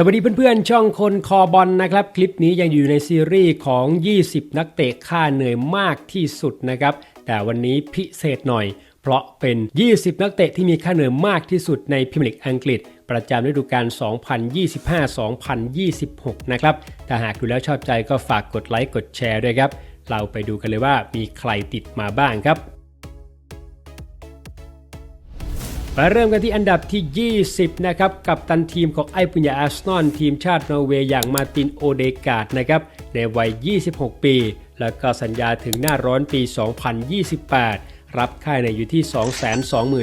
สวัสดีเพื่อนๆ ช่องคนคอบอลนะครับ คลิปนี้ยังอยู่ในซีรีส์ของ 20 นักเตะค่าเหนื่อยมากที่สุดนะครับ แต่วันนี้พิเศษหน่อย เพราะเป็น 20 นักเตะที่มีค่าเหนื่อยมากที่สุดในพรีเมียร์ลีกอังกฤษ ประจำฤดูกาล 2025-2026 นะครับ ถ้าหากดูแล้วชอบใจก็ฝากกดไลค์กดแชร์ด้วยครับ เราไปดูกันเลยว่ามีใครติดมาบ้างครับ ไปเริ่มกันที่อันดับที่ 20 นะครับ กับตันทีมของไอปุญญาอาร์ซนอลทีมชาตินอร์เวย์อย่างมาตินโอเดกาดนะครับ ในวัย 26 ปี แล้วก็สัญญาถึงหน้าร้อนปี 2028 รับค่าในอยู่ที่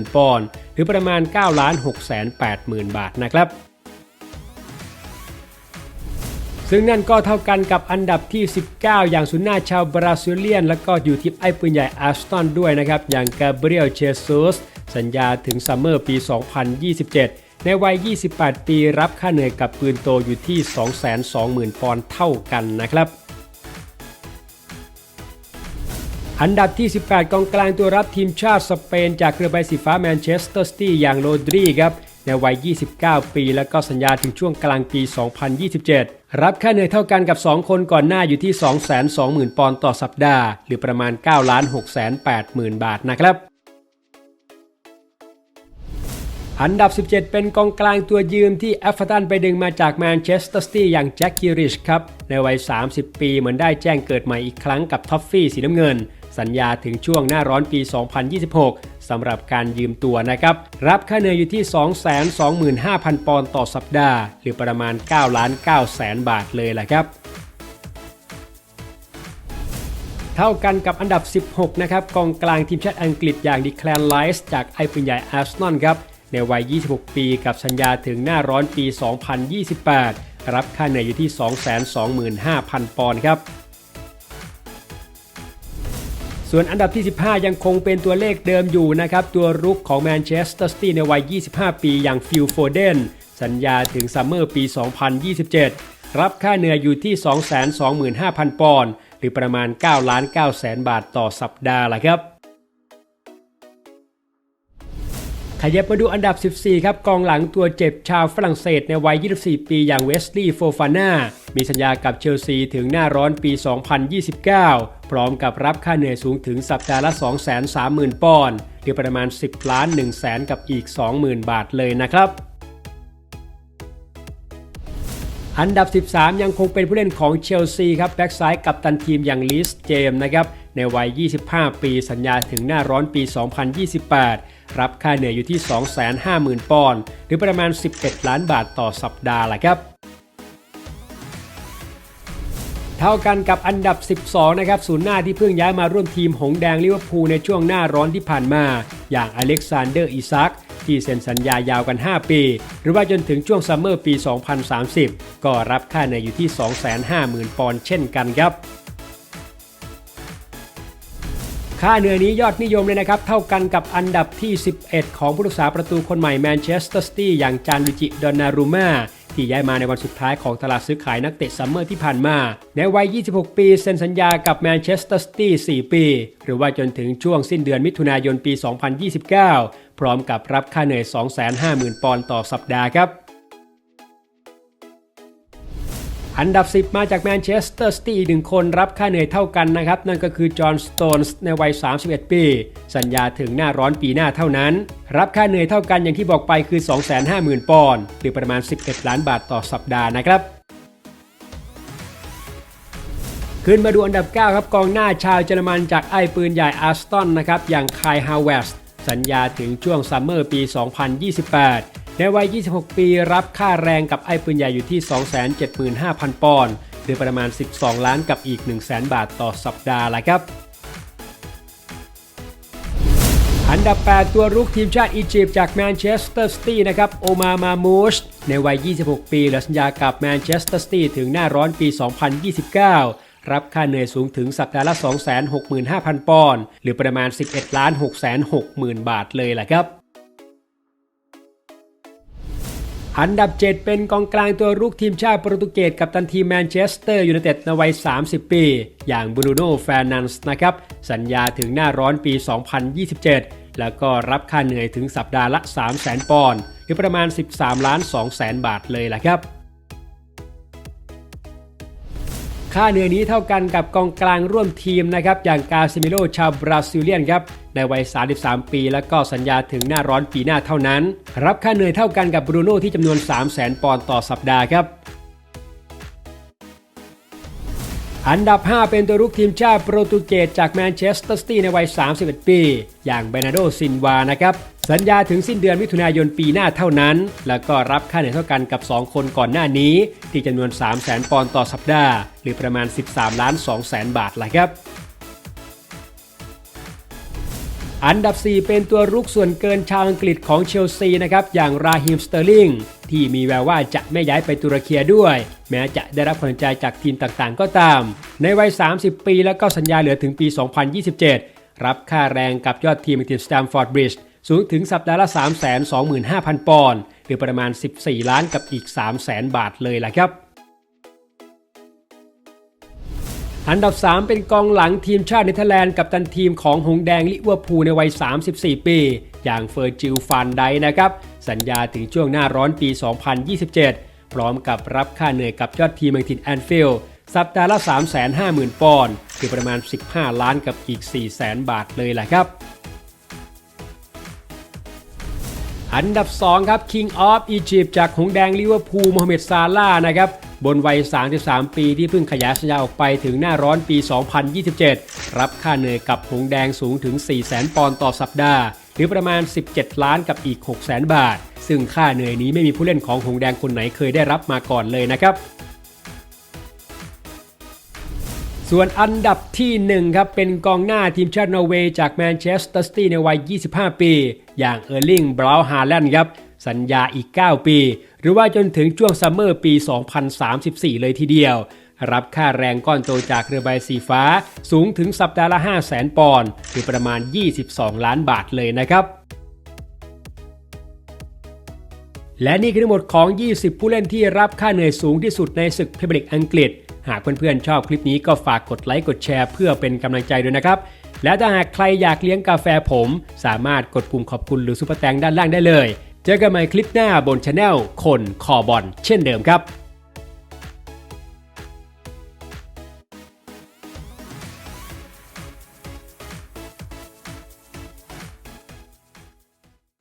220,000 ปอนด์หรือประมาณ 9 6 8 0 0 0 0 บาทนะครับ ซึ่งนั่นก็เท่ากันกับอันดับที่ 19 อย่างสุนหน้าชาวบราซิเลียน แล้วก็อยู่ที่ไอปืนใหญ่อาร์สตันด้วยนะครับ อย่างกาเบรียลเชซูสสัญญาถึงซัมเมอร์ปี 2027 ในวัย 28 ปีรับค่าเหนื่อยกับปืนโตอยู่ที่ 220,000 ปอนด์เท่ากันนะครับอันดับที่ 18 กองกลางตัวรับทีมชาติสเปน จากเรือใบสีฟ้าแมนเชสเตอร์ซิตี้อย่างโรดรีครับ ในวัย 29 ปี แล้วก็สัญญาถึงช่วงกลางปี 2027 รับค่าเหนื่อยเท่ากันกับ 2 คนก่อนหน้าอยู่ที่ 220,000 ปอนด์ต่อสัปดาห์ หรือประมาณ 9 6 8 0 0 0 0บาทนะครับอันดับ 17 เป็นกองกลางตัวยืมที่แอฟเฟอร์ตันไปดึงมาจากแมนเชสเตอร์ซิตี้อย่างแจ็คกิริชครับ ในวัย 30 ปีเหมือนได้แจ้งเกิดใหม่อีกครั้งกับท็อฟฟี่สีน้ำเงิน สัญญาถึงช่วงหน้าร้อนปี 2026 สำหรับการยืมตัวนะครับ รับค่าเหนื่อยอยู่ที่ 225,000 ปอนด์ต่อสัปดาห์ หรือประมาณ9ล้าน9แสนบาทเลยแหละครับเท่ากันกับอันดับ 16 นะครับกองกลางทีมชาติอังกฤษอย่างดิแคลนไลส์จากไอปืนใหญ่อาร์เซนอลครับในวัย 26 ปีกับสัญญาถึงหน้าร้อนปี 2028 รับค่าเหนื่อยอยู่ที่ 225,000 ปอนด์ครับ ส่วนอันดับที่ 15 ยังคงเป็นตัวเลขเดิมอยู่นะครับ ตัวรุกของแมนเชสเตอร์ซิตี้ในวัย 25 ปีอย่างฟิลโฟเดนสัญญาถึงซัมเมอร์ปี 2027 รับค่าเหนื่อยอยู่ที่ 225,000 ปอนด์หรือประมาณ 9 ล้าน9แสนบาทต่อสัปดาห์ละครับ ขยับมาดูอันดับ 14 ครับกองหลังตัวเจ็บชาวฝรั่งเศสในวัย 24 ปีอย่างเวสลีย์โฟฟาน่า มีสัญญากับเชลซีถึงหน้าร้อนปี 2029 พร้อมกับรับค่าเหนื่อยสูงถึงสัปดาห์ละ 230,000 ปอนด์หรือประมาณ 10 ล้าน1แสนกับอีก 20,000 บาทเลยนะครับอันดับ 13 ยังคงเป็นผู้เล่นของเชลซีครับ แบ็กซ้ายกับตันทีมอย่างลิสเจมนะครับ ในวัย 25 ปีสัญญาถึงหน้าร้อนปี 2028 รับค่าเหนื่อยอยู่ที่ 250,000 ปอนด์หรือประมาณ 11 ล้านบาทต่อสัปดาห์ละครับเท่ากันกับอันดับ 12 นะครับศูนย์หน้าที่เพิ่งย้ายมาร่วมทีมหงแดงลิเวอร์พูลในช่วงหน้าร้อนที่ผ่านมา อย่างอเล็กซานเดอร์อิซักที่เซ็นสัญญายาวกัน 5 ปี หรือว่าจนถึงช่วงซัมเมอร์ปี 2030 ก็รับค่าเหนื่อยอยู่ที่ 250,000 ปอนด์เช่นกันครับ ค่าเหนื่อยนี้ยอดนิยมเลยนะครับ เท่ากันกับอันดับที่ 11 ของผู้รักษาประตูคนใหม่แมนเชสเตอร์ซิตี้อย่างจานวิจิดอนนารูมาที่ย้ายมาในวันสุดท้ายของตลาดซื้อขายนักเตะซัมเมอร์ที่ผ่านมา ในวัย 26 ปีเซ็นสัญญากับแมนเชสเตอร์ซิตี้ 4 ปี หรือว่าจนถึงช่วงสิ้นเดือนมิถุนายนปี 2029 พร้อมกับรับค่าเหนื่อย 250,000 ปอนด์ต่อสัปดาห์ครับ อันดับ 10 มาจากแมนเชสเตอร์ซิตี้หนึ่งคนรับค่าเหนื่อยเท่ากันนะครับ นั่นก็คือจอห์นสโตนส์ในวัย 31 ปี สัญญาถึงหน้าร้อนปีหน้าเท่านั้น รับค่าเหนื่อยเท่ากันอย่างที่บอกไปคือ 250,000 ปอนด์หรือประมาณ 11 ล้านบาทต่อสัปดาห์นะครับขึ้นมาดูอันดับ 9 ครับกองหน้าชาวเยอรมันจากไอ้ปืนใหญ่อาร์สตันนะครับอย่างคายฮาวเวสสัญญาถึงช่วงซัมเมอร์ปี 2028 ในวัย 26 ปีรับค่าแรงกับไอ้ปืนใหญ่อยู่ที่ 275,000 ปอนด์หรือประมาณ 12 ล้านกับอีก 100,000 บาทต่อสัปดาห์ละครับอันดับ 8 ตัวรุกทีมชาติอียิปต์จากแมนเชสเตอร์ซิตี้นะครับโอมามามูชในวัย 26 ปีและสัญญากับแมนเชสเตอร์ซิตี้ถึงหน้าร้อนปี 2029 รับค่าเหนื่อยสูงถึงสัปดาห์ละ 265,000 ปอนด์หรือประมาณ 11 ล้าน660,000บาทเลยแหละครับ อันดับ 7 เป็นกองกลางตัวรุกทีมชาติโปรตุเกสกับตันทีแมนเชสเตอร์ยูไนเต็ดในวัย 30 ปี อย่างบรูโน่แฟร์นันส์นะครับ สัญญาถึงหน้าร้อนปี 2027 แล้วก็รับค่าเหนื่อยถึงสัปดาห์ละ 300,000 ปอนด์หรือประมาณ 13 ล้าน2แสนบาทเลยละครับค่าเหนื่อยนี้เท่ากันกับกองกลางร่วมทีมนะครับอย่างกาซิเมโลชาวบราซิลเลียนครับ ในวัย 33 ปี แล้วก็สัญญาถึงหน้าร้อนปีหน้าเท่านั้น รับค่าเหนื่อยเท่ากันกับบรูโน่ที่จำนวน 3 0 0 0 0 0 ปอนด์ต่อสัปดาห์ครับอันดับ 5 เป็นตัวรุกทีมชาติโปรตุเกสจากแมนเชสเตอร์ซิตี้ในวัย 31 ปี อย่างเบนาโดซินวานะครับ สัญญาถึงสิ้นเดือนมิถุนายนปีหน้าเท่านั้น แล้วก็รับค่าเหนื่อยเท่ากันกับ 2 คนก่อนหน้านี้ ที่จำนวน 3 0 0 0 0 0 ปอนด์ต่อสัปดาห์ หรือประมาณ 13 ล้าน 2 แสนบาทละครับ อันดับ 4 เป็นตัวรุกส่วนเกินชาวอังกฤษของเชลซีนะครับอย่างราฮิมสเตอร์ลิงที่มีแววว่าจะไม่ย้ายไปตุรกีด้วย แม้จะได้รับความสนใจจากทีมต่างๆ ก็ตาม ในวัย 30 ปีแล้วก็สัญญาเหลือถึงปี 2027 รับค่าแรงกับยอดทีมทีมสแตมฟอร์ดบริดจ์สูงถึงสัปดาห์ละ 325,000 ปอนด์หรือประมาณ 14 ล้านกับอีก 300,000 บาทเลยล่ะครับ อันดับ 3 เป็นกองหลังทีมชาติเนเธอร์แลนด์กับตันทีมของหงแดงลิเวอร์พูลในวัย 34 ปี อย่างเฟอร์จิลฟานไดนะครับ สัญญาถึงช่วงหน้าร้อนปี 2027 พร้อมกับรับค่าเหนื่อยกับยอดทีมเมืองถิ่นแอนฟิลด์สัปดาห์ละ 350,000 ปอนด์คือประมาณ 15 ล้านกับอีก 400,000 บาทเลยแหละครับ อันดับ 2 ครับ King of Egypt จากหงแดงลิเวอร์พูลโมฮัมเหม็ดซาลานะครับ บนวัย 33 ปีที่เพิ่งขยายสัญญาออกไปถึงหน้าร้อนปี 2027 รับค่าเหนื่อยกับหงแดงสูงถึง 400,000 ปอนด์ต่อสัปดาห์ หรือประมาณ 17 ล้านกับอีก 600,000 บาท ซึ่งค่าเหนื่อยนี้ไม่มีผู้เล่นของหงแดงคนไหนเคยได้รับมาก่อนเลยนะครับส่วนอันดับที่ 1 ครับ เป็นกองหน้าทีมชาตินอร์เวย์จากแมนเชสเตอร์ซิตี้ในวัย 25 ปี อย่างเออร์ลิงบราวน์ฮาแลนด์ครับ สัญญาอีก 9 ปี รือว่าจนถึงช่วงซัมเมอร์ปี 2034 เลยทีเดียว รับค่าแรงก้อนโตจากเรือใบสีฟ้าสูงถึงสัปดาห์ละ 5 0 0 0 0 0ปอนด์หรือประมาณ 22 ล้านบาทเลยนะครับและนี่คือทั้งหมดของ 20 ผู้เล่นที่รับค่าเหนื่อยสูงที่สุดในศึกพรีเมียร์ลีกอังกฤษ หากเพื่อนๆชอบคลิปนี้ก็ฝากกดไลค์กดแชร์เพื่อเป็นกำลังใจด้วยนะครับ และถ้าหากใครอยากเลี้ยงกาแฟผม สามารถกดปุ่มขอบคุณหรือซุปเปอร์แตงด้านล่างได้เลย เจอกันใหม่คลิปหน้าบนช anel คนคอบอลเช่นเดิมครับ